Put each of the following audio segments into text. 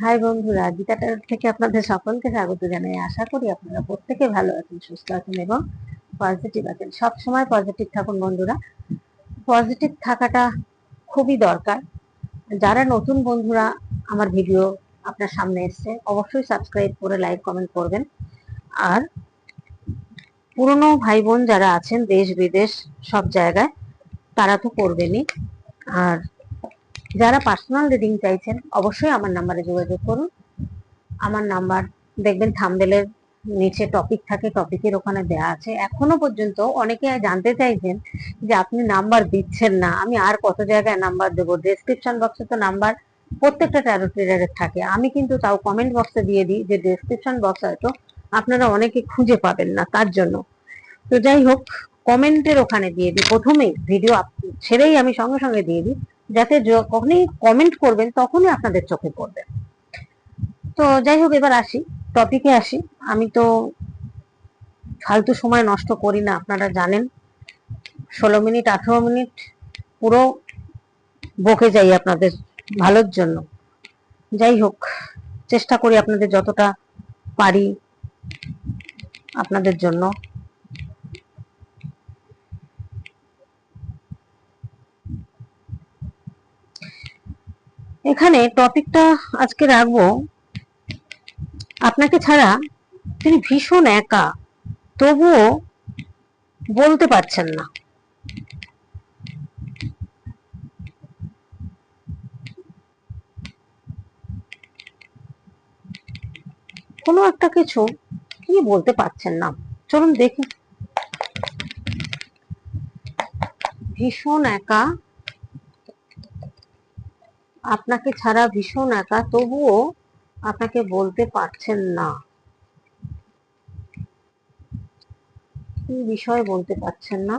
High বন্ধুরা গীতাটার থেকে আপনাদের সকলকে স্বাগত জানাই। আশা করি আপনারা প্রত্যেকে ভালো আছেন, সুস্থ আছেন এবং পজিটিভ আছেন। সব সময় পজিটিভ থাকুন বন্ধুরা। পজিটিভ থাকাটা খুবই দরকার। যারা নতুন বন্ধুরা, আমার ভিডিও আপনার সামনে এসছে, অবশ্যই সাবস্ক্রাইব করে লাইক কমেন্ট করবেন। আর পুরনো ভাই বোন যারা আছেন দেশ বিদেশ সব জায়গায়, তারা তো করবেনই। আর যারা পার্সোনাল রিডিং চাইছেন, অবশ্যই আমার নাম্বারে যোগাযোগ করুন। আমার নাম্বার দেখবেন থামবেলের নিচে টপিক থাকে টপিকের ওখানে দেয়া আছে। এখনও পর্যন্ত অনেকে জানতে চাইছেন যে আপনি নাম্বার দিচ্ছেন না। আমি আর কত জায়গায় নাম্বার দেবো? ডেসক্রিপশন বক্সে তো নাম্বার প্রত্যেকটা ট্যারো ট্রেডারের থাকে। আমি কিন্তু তাও কমেন্ট বক্সে দিয়ে দিই যে ডেসক্রিপশন বক্স হয়তো আপনারা অনেকে খুঁজে পাবেন না, তার জন্য। তো যাই হোক কমেন্টের ওখানে দিয়ে দিই। প্রথমেই ভিডিও ছেড়েই আমি সঙ্গে সঙ্গে দিয়ে দিই। যাতে যখনই কমেন্ট করবেন, তখনই আপনাদের চোখে পড়বে। তো যাই হোক, এবার আসি টপিকে আসি। আমি তো ফালতু সময় নষ্ট করি না, আপনারা জানেন। ষোলো মিনিট, আঠেরো মিনিট, পুরো বকে যাই আপনাদের ভালোর জন্য। যাই হোক, চেষ্টা করি আপনাদের যতটা পারি আপনাদের জন্য। এখানে টপিকটা আজকে রাখব। আপনাকে ছাড়া তিনি ভীষণ একা, তবুও বলতে পারছেন না। কোনো একটা কিছু কি বলতে পারছেন না? চলুন দেখি। ভীষণ একা আপনাকে ছাড়া ভীষণ একা, তবুও আপনাকে বলতে পারছেন না। কি বিষয় বলতে পারছেন না?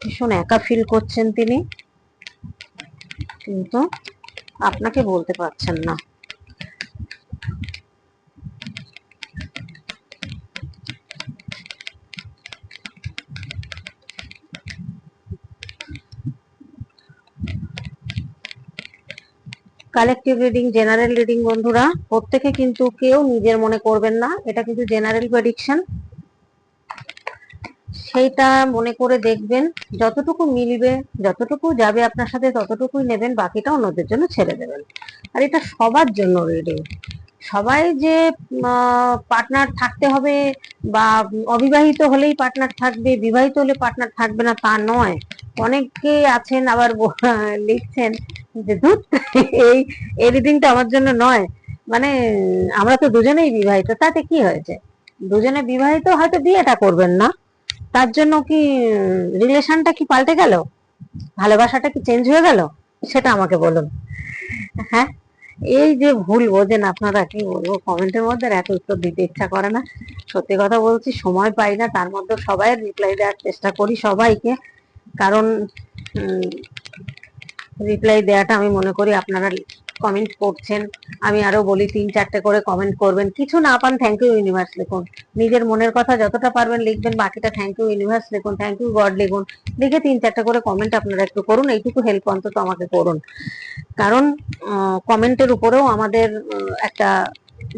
ভীষণ একা ফিল করছেন তিনি। কিন্তু আপনাকে বলতে পারছেন না। কালেকটিভ রিডিং জেনারেল রিডিং বন্ধুরা, প্রত্যেকে কিন্তু কেউ নিজের মনে করবেন না, এটা কিন্তু জেনারেল প্রেডিকশন সেইটা মনে করে দেখবেন, যতটুকু মিলবে, যতটুকু যাবে আপনার সাথে, ততটুকুই নেবেন, বাকিটা অন্যদের জন্য ছেড়ে দেবেন। আর এটা সবার জন্য রিডিং সবাই যে পার্টনার থাকতে হবে বা অবিবাহিত হলেই পার্টনার থাকবে, বিবাহিত হলে পার্টনার থাকবে না, তা নয়। অনেকে আছেন, আবার লিখছেন যে ধুত এই এই রিডিংটা আমার জন্য নয়। মানে আমরা তো দুজনেই বিবাহিত, তাতে কি হয়েছে? দুজনে বিবাহিত হয়তো বিয়েটা করবেন না। তার জন্য কি রিলেশনটা কি পাল্টে গেল? ভালোবাসাটা কি চেঞ্জ হয়ে গেল? সেটা আমাকে বলুন। হ্যাঁ? এই যে ভুল বোঝেন আপনারা, কি বলব? কমেন্টের মধ্যে এত উত্তর দিতে ইচ্ছা করে না। সত্যি কথা বলছি, সময় পাই না। তার মধ্যে সবাই রিপ্লাই দেওয়ার চেষ্টা করি সবাইকে। কারণ রিপ্লাই দেওয়াটা আমি মনে করি আপনারা কমেন্ট করছেন। আমি আরও বলি, তিন, চারটে করে কমেন্ট করবেন। কিছু না পান থ্যাংক ইউ ইউনিভার্স লিখুন। নিজের মনের কথা যতটা পারবেন লিখবেন, বাকিটা থ্যাংক ইউ ইউনিভার্স লিখুন থ্যাংক ইউ গড লিখুন। লিখে তিন, চারটে করে কমেন্ট আপনারা একটু করুন, এইটুকু হেল্প অন্তত আমাকে করুন। কারণ কমেন্টের উপরেও আমাদের একটা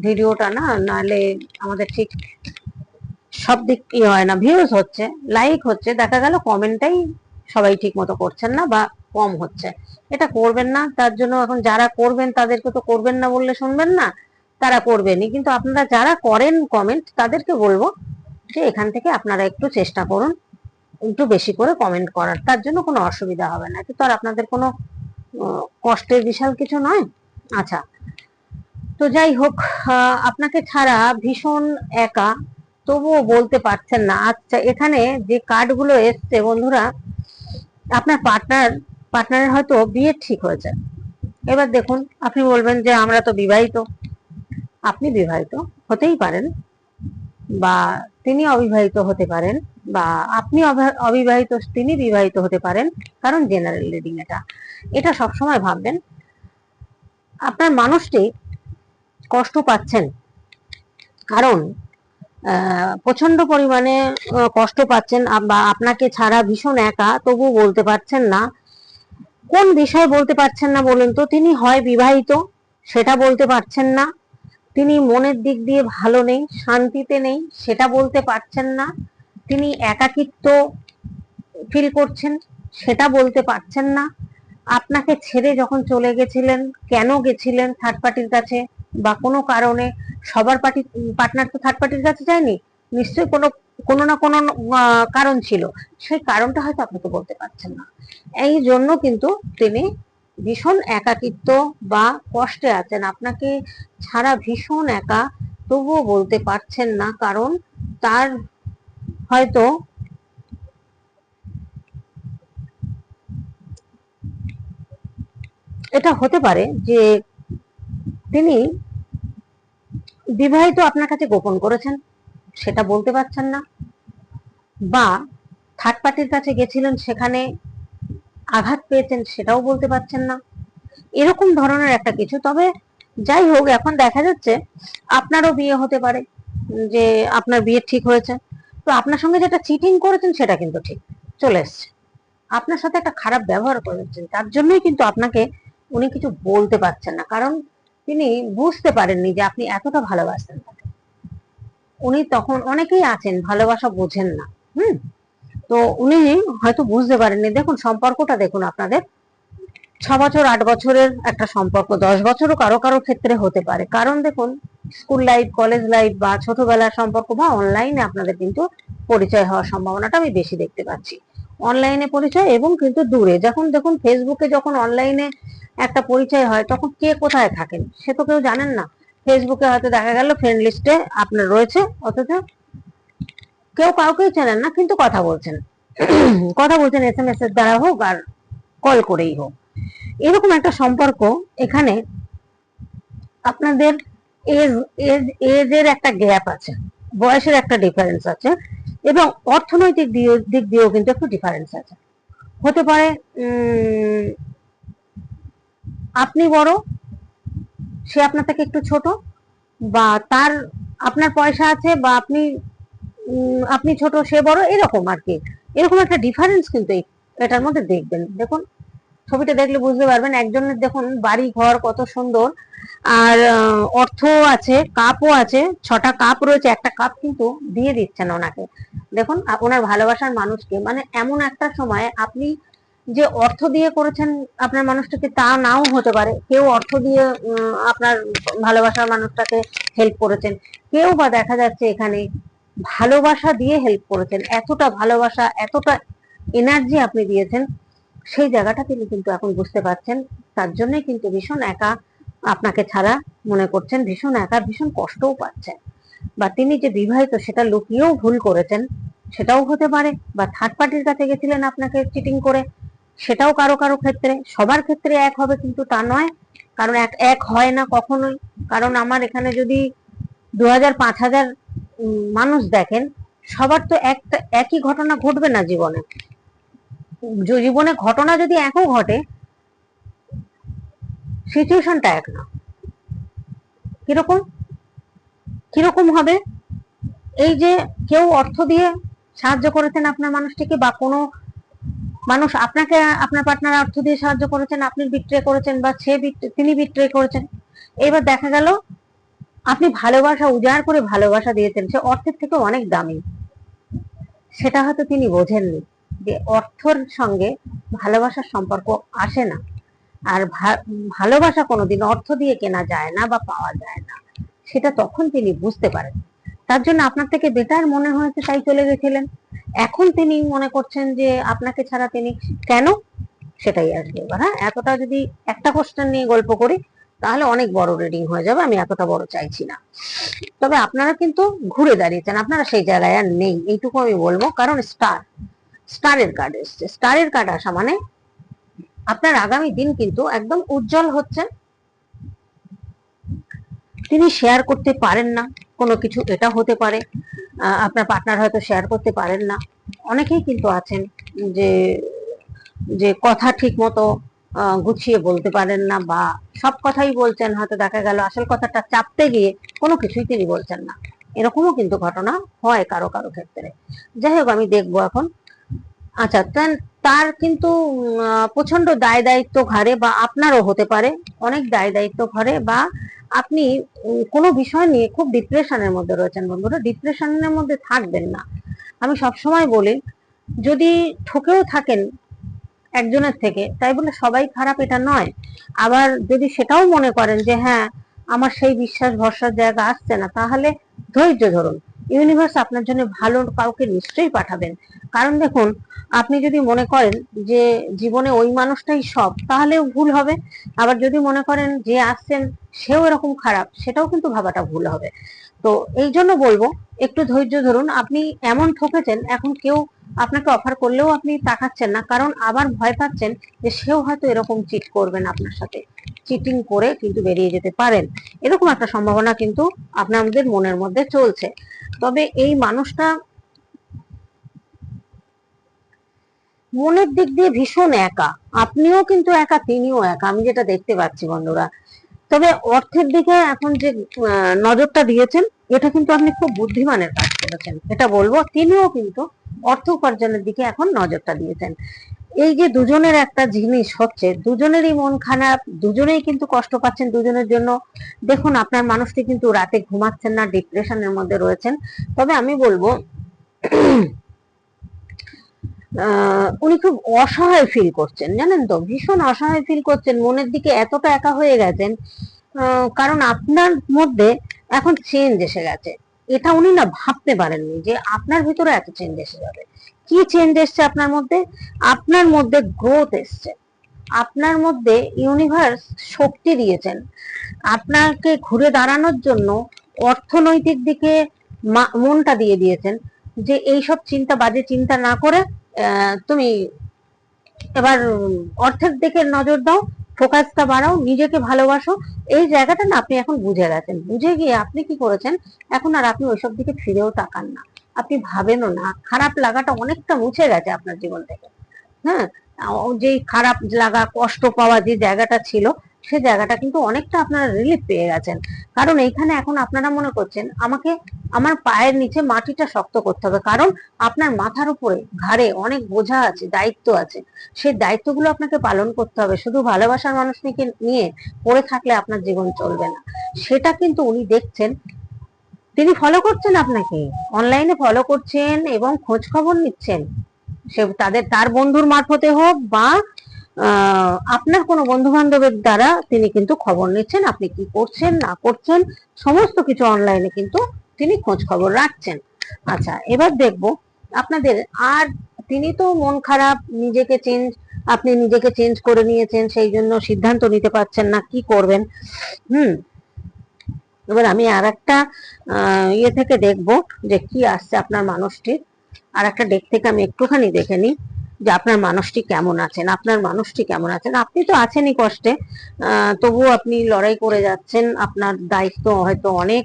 ভিডিওটা না নাহলে আমাদের ঠিক সব দিক ইয়ে হয় না ভিউজ হচ্ছে লাইক হচ্ছে, দেখা গেল কমেন্টটাই সবাই ঠিক মতো করছেন না বা কম হচ্ছে। এটা করবেন না, তার জন্য এখন যারা করবেন, তাদেরকে তো করবেন না বললে শুনবেন না, তারা করবেনই। কিন্তু আপনারা যারা করেন কমেন্ট তাদেরকে বলব যে এখান থেকে আপনারা একটু চেষ্টা করুন, একটু বেশি করে কমেন্ট করার। তার জন্য কোনো অসুবিধা হবে না। তো আর আপনাদের কোনো কষ্টের বিশাল কিছু নয়? আচ্ছা। তো যাই হোক আপনাকে ছাড়া ভীষণ একা, তবুও বলতে পারছেন না। আচ্ছা এখানে যে কার্ডগুলো এসছে, বন্ধুরা, আপনার পার্টনার পার্টনারের হয়তো বিয়ে ঠিক হয়েছে। এবার দেখুন, আপনি বলবেন যে আমরা তো বিবাহিত। আপনি বিবাহিত হতেই পারেন বা তিনি অবিবাহিত হতে পারেন বা আপনি অবিবাহিত, তিনি বিবাহিত হতে পারেন, কারণ জেনারেল রিডিং এটা। এটা সবসময় ভাববেন। আপনার মানুষটি কষ্ট পাচ্ছেন। কারণ প্রচণ্ড পরিমাণে কষ্ট পাচ্ছেন বা আপনাকে ছাড়া ভীষণ একা তবু বলতে পারছেন না কোন বিষয় বলতে পারছেন না বলুন তো? তিনি হয় বিবাহিত, সেটা বলতে পারছেন না। তিনি মনের দিক দিয়ে ভালো নেই, শান্তিতে নেই, সেটা বলতে পারছেন না। তিনি একাকিত্ব ফিল করছেন, সেটা বলতে পারছেন না। আপনাকে ছেড়ে যখন চলে গেছিলেন, কেন গেছিলেন থার্ড পার্টির কাছে? বা কোনো কারণে সবার পার্টি পার্টনার তো থার্ড পার্টির কাছে যায়নি? নিশ্চয়ই কোনো কোনো না কোনো কারণ ছিল। সেই কারণটা হয়তো আপনাকে বলতে পারছেন না। এই জন্য কিন্তু তিনি ভীষণ একাকিত্ব বা কষ্টে আছেন। আপনাকে ছাড়া ভীষণ একা তবুও বলতে পারছেন না, কারণ তার হয়তো এটা হতে পারে যে তিনি বিবাহিত আপনার কাছে গোপন করেছেন। সেটা বলতে পারছেন না। বা থার্ড পার্টির কাছে গেছিলেন, সেখানে আঘাত পেয়েছেন, সেটাও বলতে পারছেন না। এরকম ধরনের একটা কিছু। তবে যাই হোক, এখন দেখা যাচ্ছে আপনারও বিয়ে হতে পারে, যে আপনার বিয়ে ঠিক হয়েছে। তো আপনার সঙ্গে যেটা চিটিং করেছেন, সেটা কিন্তু ঠিক। চলে এসছে। আপনার সাথে একটা খারাপ ব্যবহার করেছেন, তার জন্যই কিন্তু আপনাকে উনি কিছু বলতে পারছেন না। কারণ তিনি বুঝতে পারেননি যে আপনি এতটা ভালোবাসতেন তাকে। উনি তখন অনেকেই আছেন, ভালোবাসা বোঝেন না, হুম? তো উনি হয়তো বুঝতে পারেননি। দেখুন, সম্পর্কটা দেখুন আপনাদের। ছ বছর, আট বছরের একটা সম্পর্ক, দশ বছরও কারও কারও ক্ষেত্রে হতে পারে। কারণ দেখুন, স্কুল লাইফ, কলেজ লাইফ বা ছোটবেলার সম্পর্ক বা অনলাইনে আপনাদের কিন্তু পরিচয় হওয়ার সম্ভাবনাটা আমি বেশি দেখতে পাচ্ছি। অনলাইনে পরিচয় এবং কিন্তু দূরে। যখন দেখুন ফেসবুকে যখন অনলাইনে একটা পরিচয় হয়, তখন কে কোথায় থাকেন? সে তো কেউ জানেন না। ফেসবুকে হয়তো দেখা গেল ফ্রেন্ড লিস্টে আপনার রয়েছে, অথচ কেউ কাউকেই চেনেন না, কিন্তু কথা বলছেন। কথা বলছেন এস এম এস এর দ্বারা হোক আর কল করেই হোক। এরকম একটা সম্পর্ক এখানে আপনাদের এজ এজ এজের একটা গ্যাপ আছে, বয়সের একটা ডিফারেন্স আছে, এবং অর্থনৈতিক দিক দিয়েও কিন্তু একটু ডিফারেন্স আছে। হতে পারে আপনি বড় সে আপনার থেকে একটু ছোট বা তার আপনার পয়সা আছে বা আপনি আপনি ছোট, সে বড়, এরকম আর কি। এরকম একটা ডিফারেন্স কিন্তু এটার মধ্যে দেখবেন। দেখুন, ছবিটা দেখলে বুঝতে পারবেন, একজনের দেখুন বাড়ি ঘর কত সুন্দর। আর অর্থ আছে, কাপও আছে, ছটা কাপ রয়েছে, একটা কাপ কিন্তু দিয়ে দিচ্ছেন ওনাকে। দেখুন ওনার ভালোবাসার মানুষকে। মানে এমন একটা সময় আপনি যে অর্থ দিয়ে করেছেন আপনার মানুষটাকে তা নাও হতে পারে। কেউ অর্থ দিয়ে আপনার ভালোবাসার মানুষটাকে হেল্প করেছেন। কেউ বা দেখা যাচ্ছে এখানে ভালোবাসা দিয়ে হেল্প করেছেন। এতটা ভালোবাসা, এতটা এনার্জি আপনি দিয়েছেন, সেই জায়গাটা তিনি কিন্তু এখন বুঝতে পারছেন। তার জন্যই কিন্তু ভীষণ একা আপনাকে ছাড়া মনে করছেন, ভীষণ একা, ভীষণ কষ্টও পাচ্ছেন। বা তিনি যে বিবাহিত, সেটা লুকিয়েও ভুল করেছেন, সেটাও হতে পারে। বা থার্ড পার্টির কাছে গেছিলেন আপনাকে চিটিং করে সেটাও কারও কারও ক্ষেত্রে, সবার ক্ষেত্রে এক হবে কিন্তু তা নয়। কারণ এক এক হয় না কখনোই। কারণ আমার এখানে যদি দু হাজার পাঁচ হাজার মানুষ দেখেন, সবার তো একটা, একই ঘটনা ঘটবে না জীবনে। জীবনে ঘটনা যদি একও ঘটে সিচুয়েশনটা এক না। কীরকম? কীরকম হবে? এই যে কেউ অর্থ দিয়ে সাহায্য করেছেন আপনার মানুষটিকে বা কোনো মানুষ আপনাকে, আপনার পার্টনার অর্থ দিয়ে সাহায্য করেছেন, আপনি বিট্রে করেছেন বা সে তিনি বিট্রে করেছেন। এবার দেখা গেল, আপনি ভালোবাসা উজাড় করে ভালোবাসা দিয়েছেন। সে অর্থের থেকে অনেক দামি। সেটা হয়তো তিনি বোঝেননি যে অর্থর সঙ্গে ভালোবাসার সম্পর্ক আসে না। আর ভালোবাসা কোনোদিন অর্থ দিয়ে কেনা যায় না বা পাওয়া যায় না। সেটা তখন তিনি বুঝতে পারেন। তার জন্য আপনার থেকে বেটার মনে হয়েছে, তাই চলে গেছিলেন। এখন তিনি মনে করছেন যে আপনাকে ছাড়া তিনি কেন? সেটাই আসবে। এবার হ্যাঁ এতটা যদি একটা কোশ্চেন নিয়ে গল্প করি, তাহলে অনেক বড় রিডিং হয়ে যাবে, আমি এতটা বড় চাইছি না। তবে আপনারা কিন্তু ঘুরে দাঁড়িয়েছেন, আপনারা সেই জায়গায় আর নেই, এইটুকু আমি বলব। কারণ স্টার স্টারের কার্ড এসছে। স্টারের কার্ড আসা মানে আপনার আগামী দিন কিন্তু একদম উজ্জ্বল হচ্ছে তিনি শেয়ার করতে পারেন না। কোনো কিছু, এটা হতে পারে। আপনার পার্টনার হয়তো শেয়ার করতে পারেন না। অনেকেই কিন্তু আছেন যে যে কথা ঠিক মতো গুছিয়ে বলতে পারেন না বা সব কথাই বলছেন, হয়তো দেখা গেল আসল কথাটা চাপতে গিয়ে কোনো কিছুই তিনি বলছেন না। এরকমও কিন্তু ঘটনা হয় কারও কারও ক্ষেত্রে। যাই হোক, আমি দেখব এখন। আচ্ছা তার- কিন্তু প্রচণ্ড দায় দায়িত্ব ঘাড়ে বা আপনারও হতে পারে। অনেক দায় দায়িত্ব ঘরে বা আপনি কোনো বিষয় নিয়ে খুব ডিপ্রেশনের মধ্যে রয়েছেন বন্ধুরা। ডিপ্রেশনের মধ্যে থাকবেন না। আমি সবসময় বলি, যদি ঠকেও থাকেন একজনের থেকে, তাই বলে সবাই খারাপ এটা নয়। আবার যদি সেটাও মনে করেন যে হ্যাঁ আমার সেই বিশ্বাস ভরসার জায়গা আসছে না, তাহলে ধৈর্য ধরুন। ইউনিভার্স আপনার জন্য ভালো কাউকে নিশ্চয়ই পাঠাবেন। কারণ দেখুন, আপনি যদি মনে করেন যে জীবনে ওই মানুষটাই সব, তাহলেও ভুল হবে। আবার যদি মনে করেন যে আসছেন, সেও এরকম খারাপ, সেটাও কিন্তু ভাবাটা ভুল হবে। তো এই জন্য বলব, একটু ধৈর্য ধরুন। আপনি এমন ঠকেছেন, এখন কেউ আপনাকে অফার করলেও আপনি তাকাচ্ছেন না, কারণ আবার ভয় পাচ্ছেন যে সেও হয়তো এরকম চিট করবেন আপনার সাথে। চিটিং করে কিন্তু বেরিয়ে যেতে পারেন। এরকম একটা সম্ভাবনা কিন্তু আপনাদের মনের মধ্যে চলছে। তবে এই মানুষটা মনের দিক দিয়ে ভীষণ একা। আপনিও কিন্তু একা, তিনিও একা। আমি যেটা দেখতে পাচ্ছি বন্ধুরা। তবে অর্থের দিকে এখন যে নজরটা দিয়েছেন, এটা কিন্তু আপনি খুব বুদ্ধিমানের কাজ করেছেন। এটা বলব, তিনিও কিন্তু অর্থ উপার্জনের দিকে এখন নজরটা দিয়েছেন। এই যে দুজনের একটা জিনিস হচ্ছে, দুজনেরই মন খারাপ, দুজনেই কিন্তু কষ্ট পাচ্ছেন, দুজনের জন্য। দেখুন, আপনার মানুষটি কিন্তু রাতে ঘুমাচ্ছেন না, ডিপ্রেশনের মধ্যে রয়েছেন। তবে আমি বলব উনি খুব অসহায় ফিল করছেন, জানেন তো? ভীষণ অসহায় ফিল করছেন, মনের দিকে এতটা একা হয়ে গেছেন কারণ আপনার মধ্যে এখন চেঞ্জ এসে গেছে। এটা উনি না ভাবতে পারেননি যে আপনার ভিতরে এত চেঞ্জ এসে যাবে। কি চেঞ্জ এসছে আপনার মধ্যে? আপনার মধ্যে গ্রোথ এসছে। আপনার মধ্যে ইউনিভার্স শক্তি দিয়েছেন। আপনাকে ঘুরে দাঁড়ানোর জন্য অর্থনৈতিক দিকে মনটা দিয়ে দিয়েছেন যে এইসব চিন্তা, বাজে চিন্তা না করে তুমি এবার অর্থের দিকে নজর দাও ফোকাসটা বাড়াও, নিজেকে ভালোবাসো। এই জায়গাটা না আপনি এখন বুঝে গেছেন। বুঝে গিয়ে আপনি কি করেছেন? এখন আর আপনি ওইসব দিকে ফিরেও তাকান না। আপনি ভাবেনও না, খারাপ লাগাটা অনেকটা মুছে গেছে আপনার জীবন থেকে। হ্যাঁ? যে খারাপ লাগা, কষ্ট পাওয়া যে জায়গাটা ছিল, সে জায়গাটা কিন্তু অনেকটা আপনারা রিলিফ পেয়ে গেছেন। কারণ এইখানে এখন আপনারা মনে করছেন, আমাকে আমার পায়ের নিচে মাটিটা শক্ত করতে হবে। কারণ আপনার মাথার উপরে ঘাড়ে অনেক বোঝা আছে, দায়িত্ব আছে। সেই দায়িত্বগুলো আপনাকে পালন করতে হবে। শুধু ভালোবাসার মানুষকে নিয়ে পড়ে থাকলে আপনার জীবন চলবে না। সেটা কিন্তু উনি দেখছেন তিনি ফলো করছেন আপনাকে। অনলাইনে ফলো করছেন এবং খোঁজ খবর নিচ্ছেন। সে তাদের, তার বন্ধুর মারফতে হোক বা আপনার কোনো বন্ধু বান্ধবের দ্বারা তিনি কিন্তু খবর নিচ্ছেন, আপনি কি করছেন, না করছেন, সমস্ত কিছু অনলাইনে কিন্তু তিনি খোঁজ খবর রাখছেন। আচ্ছা এবার দেখব আপনাদের আর তিনি তো মন খারাপ, নিজেকে চেঞ্জ আপনি নিজেকে চেঞ্জ করে নিয়েছেন, সেই জন্য সিদ্ধান্ত নিতে পারছেন না, কি করবেন? হুম এবার আমি আর একটা ইয়ে থেকে দেখব যে কি আসছে আপনার মানুষটির। আর একটা ডেক থেকে আমি একটুখানি দেখে নিই যে আপনার মানুষটি কেমন আছেন, আপনার মানুষটি কেমন আছেন। আপনি তো আছেনই কষ্টে তবুও আপনি লড়াই করে যাচ্ছেন, আপনার দায়িত্ব হয়তো অনেক,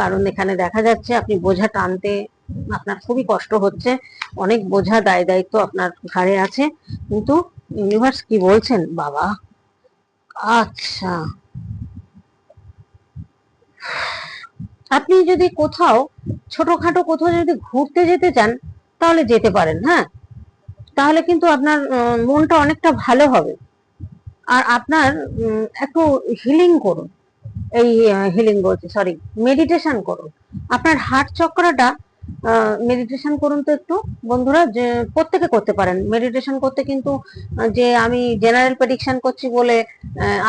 কারণ এখানে দেখা যাচ্ছে আপনি বোঝা টানতে আপনার খুবই কষ্ট হচ্ছে, অনেক বোঝা দায় দায়িত্ব আপনার ঘাড়ে আছে। কিন্তু ইউনিভার্স কি বলছেন? বাবা আচ্ছা। আপনি যদি কোথাও ছোটখাটো কোথাও যদি ঘুরতে যেতে চান, তাহলে যেতে পারেন হ্যাঁ? তাহলে কিন্তু আপনার মনটা অনেকটা ভালো হবে। আর আপনার একটু হিলিং করুন। এই হিলিং বলছি সরি মেডিটেশন করুন। আপনার হার্ট চক্রটা মেডিটেশন করুন তো একটু, বন্ধুরা, যে প্রত্যেকে করতে পারেন। মেডিটেশন করতে কিন্তু যে আমি জেনারেল প্রেডিকশন করছি বলে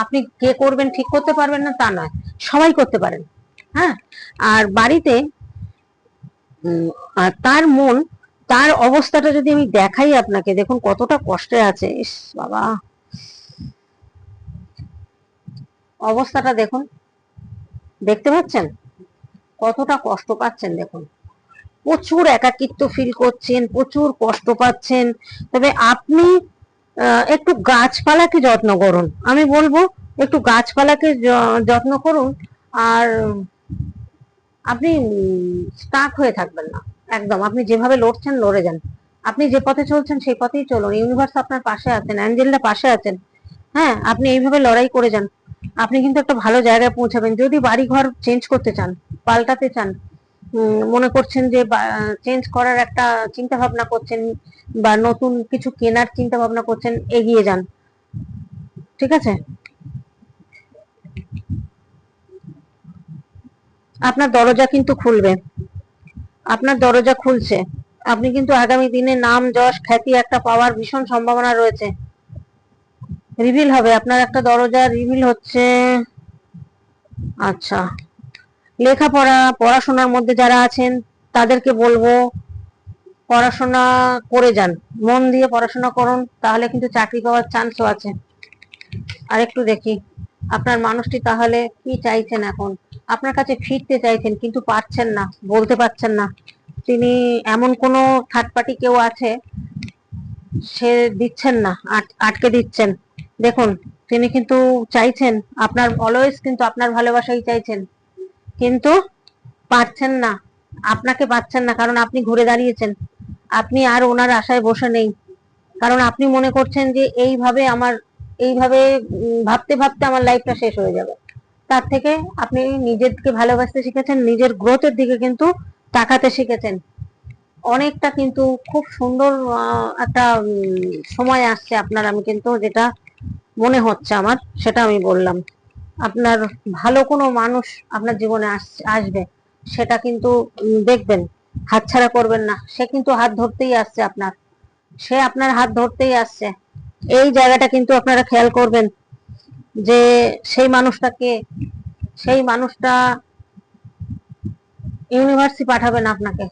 আপনি কে করবেন, ঠিক করতে পারবেন না, তা নয়। সবাই করতে পারেন হ্যাঁ? আর বাড়িতে তার মন, তার অবস্থাটা যদি আমি দেখাই আপনাকে, দেখুন কতটা কষ্টে আছে। ইস, বাবা। অবস্থাটা দেখুন, দেখতে পাচ্ছেন? কতটা কষ্ট পাচ্ছেন, দেখুন। প্রচুর একাকিত্ব ফিল করছেন, প্রচুর কষ্ট পাচ্ছেন। তবে আপনি একটু গাছপালাকে যত্ন করুন। আমি বলব, একটু গাছপালাকে যত্ন করুন। আর আপনি স্টাক হয়ে থাকবেন না। একদম, আপনি যেভাবে লড়ছেন, লড়ে যান। আপনি যে পথে চলছেন, সেই পথেই চলুন। ইউনিভার্স আপনার পাশে আছেন অ্যাঞ্জেলরা পাশে আছেন। হ্যাঁ আপনি এইভাবে লড়াই করে যান। আপনি কিন্তু একটা ভালো জায়গায় পৌঁছাবেন। যদি বাড়ি ঘর চেঞ্জ করতে চান, পাল্টাতে চান মনে করছেন যে চেঞ্জ করার একটা চিন্তা ভাবনা করছেন বা নতুন কিছু কেনার চিন্তা ভাবনা করছেন, এগিয়ে যান। ঠিক আছে? আপনার দরজা কিন্তু খুলবে। আপনার দরজা খুলছে। আপনি কিন্তু আগামী দিনে নাম, যশ, খ্যাতি একটা পাওয়ার ভীষণ সম্ভাবনা রয়েছে। রিভিল হবে। আপনার একটা দরজা রিভিল হচ্ছে। আচ্ছা। লেখাপড়া, পড়াশোনার মধ্যে যারা আছেন, তাদেরকে বলব পড়াশোনা করে যান। মন দিয়ে পড়াশোনা করুন, তাহলে কিন্তু চাকরি পাওয়ার চান্সও আছে। আর একটু দেখি, আপনার মানুষটি তাহলে কি চাইছেন এখন? আপনার কাছে ফিরতে চাইছেন, কিন্তু পারছেন না, বলতে পারছেন না। তিনি এমন কোনো থার্ড পার্টি কেউ আছে, সে দিচ্ছেন না, আট- আটকে দিচ্ছেন। দেখুন, তিনি কিন্তু চাইছেন, আপনার অলওয়েজ কিন্তু আপনার ভালোবাসাই চাইছেন। কিন্তু পারছেন না। আপনাকে পাচ্ছেন না, কারণ আপনি ঘুরে দাঁড়িয়েছেন। আপনি আর ওনার আশায় বসে নেই। কারণ আপনি মনে করছেন যে এইভাবে আমার, এইভাবে ভাবতে ভাবতে আমার লাইফটা শেষ হয়ে যাবে। তার থেকে আপনি নিজেকে ভালোবাসতে শিখেছেন, নিজের গ্রোথের দিকে কিন্তু তাকাতে শিখেছেন। অনেকটা কিন্তু খুব সুন্দর একটা সময় আসছে আপনার, আমি কিন্তু যেটা মনে হচ্ছে আমার, সেটা আমি বললাম। আপনার ভালো কোনো মানুষ আপনার জীবনে আসবে, সেটা কিন্তু দেখবেন। হাতছাড়া করবেন না। সে কিন্তু হাত ধরতেই আসছে আপনার। সে আপনার হাত ধরতেই আসছে। এই জায়গাটা কিন্তু আপনারা খেয়াল করবেন যে সেই মানুষটাকে, সেই মানুষটা ইউনিভার্সিটি পাঠাবেন আপনাকে।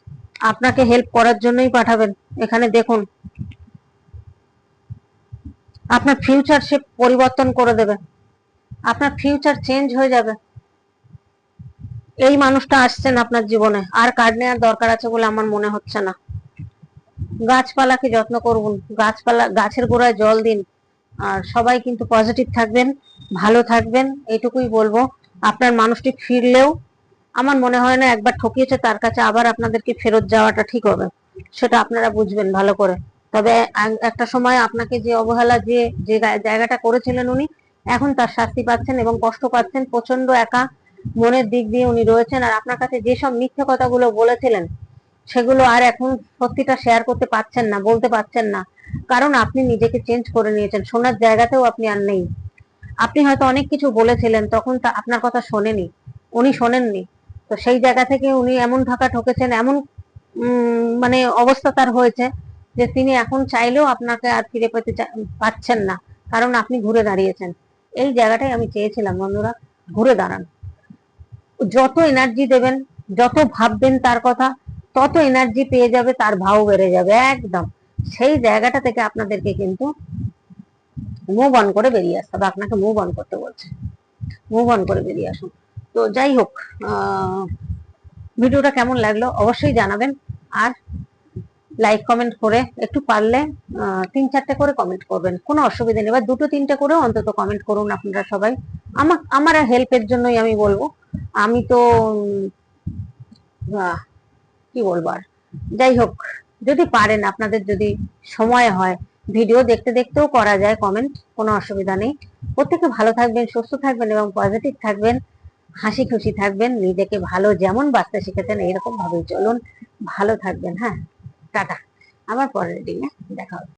আপনাকে হেল্প করার জন্যই পাঠাবেন। এখানে দেখুন, আপনার ফিউচার সে পরিবর্তন করে দেবে। আপনার ফিউচার চেঞ্জ হয়ে যাবে। এই মানুষটা আসছেন আপনার জীবনে। আর কার্ড নেওয়ার দরকার আছে বলে আমার মনে হচ্ছে না। গাছপালাকে যত্ন করুন। গাছপালা, গাছের গোড়ায় জল দিন। আর সবাই কিন্তু পজিটিভ থাকবেন, ভালো থাকবেন, এইটুকুই বলব। আপনার মানুষটি ফিরলেও আমার মনে হয় না একবার ঠকিয়েছে, তার কাছে আবার আপনাদেরকে ফেরত যাওয়াটা ঠিক হবে। সেটা আপনারা বুঝবেন ভালো করে। তবে একটা সময় আপনাকে যে অবহেলা, যে যে জায়গাটা করেছিলেন উনি এখন তার শাস্তি পাচ্ছেন এবং কষ্ট পাচ্ছেন প্রচণ্ড একা মনের দিক দিয়ে উনি রয়েছেন। আর আপনার কাছে যেসব মিথ্যে কথাগুলো বলেছিলেন, সেগুলো আর এখন সত্যিটা শেয়ার করতে পারছেন না, বলতে পারছেন না। কারণ আপনি নিজেকে চেঞ্জ করে নিয়েছেন, শোনার জায়গাতেও আপনি আর নেই। আপনি হয়তো অনেক কিছু বলেছিলেন, তখন তা আপনার কথা শোনেনি, উনি শোনেননি। তো সেই জায়গা থেকে উনি এমন ঢাকা ঠকেছেন, এমন মানে অবস্থা তার হয়েছে যে তিনি এখন চাইলেও আপনাকে আর ফিরে পেতে পাচ্ছেন না। কারণ আপনি ঘুরে দাঁড়িয়েছেন। এই জায়গাটাই আমি চেয়েছিলাম বন্ধুরা, ঘুরে দাঁড়ান। যত এনার্জি দেবেন, যত ভাববেন তার কথা, তত এনার্জি পেয়ে যাবে, তার ভাও বেড়ে যাবে, একদম। সেই জায়গাটা থেকে আপনাদেরকে কিন্তু মুভ অন করে বেরিয়ে আসতে হবে। আপনাকে মুভ অন করতে বলছে। মুভ অন করে বেরিয়ে আসুন। তো যাই হোক ভিডিওটা কেমন লাগল অবশ্যই জানাবেন। আর লাইক কমেন্ট করে একটু পারলে তিন চারটে করে কমেন্ট করবেন। কোনো অসুবিধা নেই। বা দুটো তিনটে করেও অন্তত কমেন্ট করুন আপনারা সবাই। আমার আমার হেল্পের জন্যই আমি বলব। আমি তো কি বলব আর? যাই হোক, যদি পারেন, আপনাদের যদি সময় হয় ভিডিও দেখতে দেখতেও করা যায় কমেন্ট কোনো অসুবিধা নেই। প্রত্যেকে ভালো থাকবেন, সুস্থ থাকবেন এবং পজিটিভ থাকবেন, হাসি খুশি থাকবেন, নিজেকে ভালো যেমন বাঁচতে শিখেছেন এইরকম ভাবেই চলুন। ভালো থাকবেন হ্যাঁ? টাটা। আবার পরের দিনে দেখা হবে।